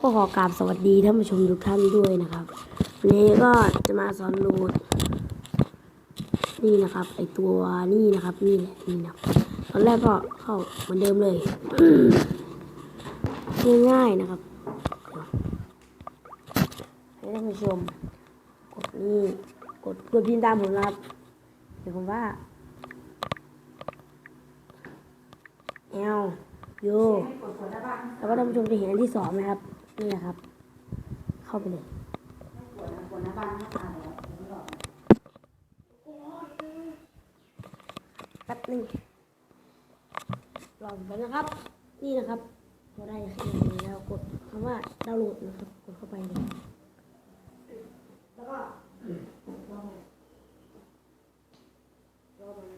ก็ขอกราบสวัสดีท่านผู้ชมทุกท่านด้วยนะครับวันนี้ก็จะมาสอนโหลด นี่นะครับ ไอตัวนี่นะครับ นี่แหละนี่นะตอนแรกก็เข้าเหมือนเดิมเลยง่ายๆนะครับให้ท่านผู้ชม กดนี่กดกดพิมพ์ตามผมนะครับ เดี๋ยวผมว่า L U แล้วก็ท่านผู้ชมจะเห็นอันที่สองไหมครับ นี่แหละครับ เข้าไปเลยแป๊บนึงรอผมแป๊บนะครับ นี่นะครับพอได้ขึ้นแล้วกดคำว่าดาวน์โหลดนะครับ กดเข้าไปเลยแล้วก็รอรอมัน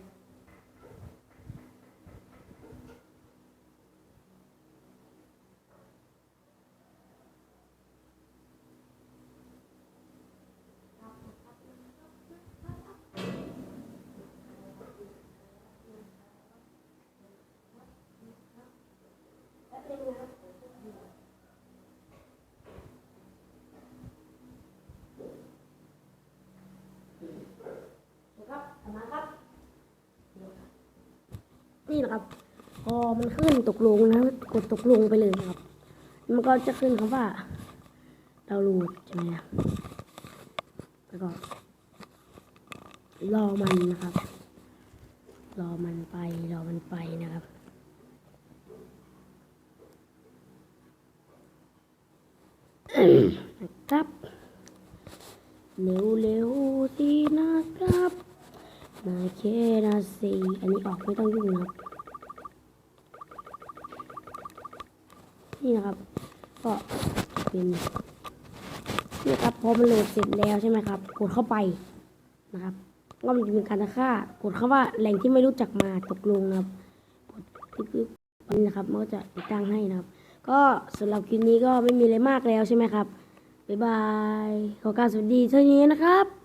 แป๊บนึงนะครับครับทำมาครับ นี่นะครับ พอมันขึ้นตกลงนะกดตกลงไปเลยนะครับ มันก็จะขึ้นคำว่าดาวโหลดใช่ไหมครับแล้วก็รอมันนะครับ รอมันไป รอมันไปนะครับครับเร็วเร็ว มาแค่นาซีอันนี้ออกไม่ต้องยุ่งนะครับนี่นะครับ ก็เป็นนี่ครับพอมันโหลดเสร็จแล้วใช่ไหมครับ กดเข้าไปนะครับก็มันจะเป็นการตะค่ากดคำว่าแหล่งที่ไม่รู้จักมาตกลงนะครับกดปึ๊บๆนี่นะครับ มันก็จะติดตั้งให้นะครับ ก็สำหรับคลิปนี้ก็ไม่มีอะไรมากแล้วใช่ไหมครับบ๊ายบายขอการสวัสดีเท่านี้นะครับ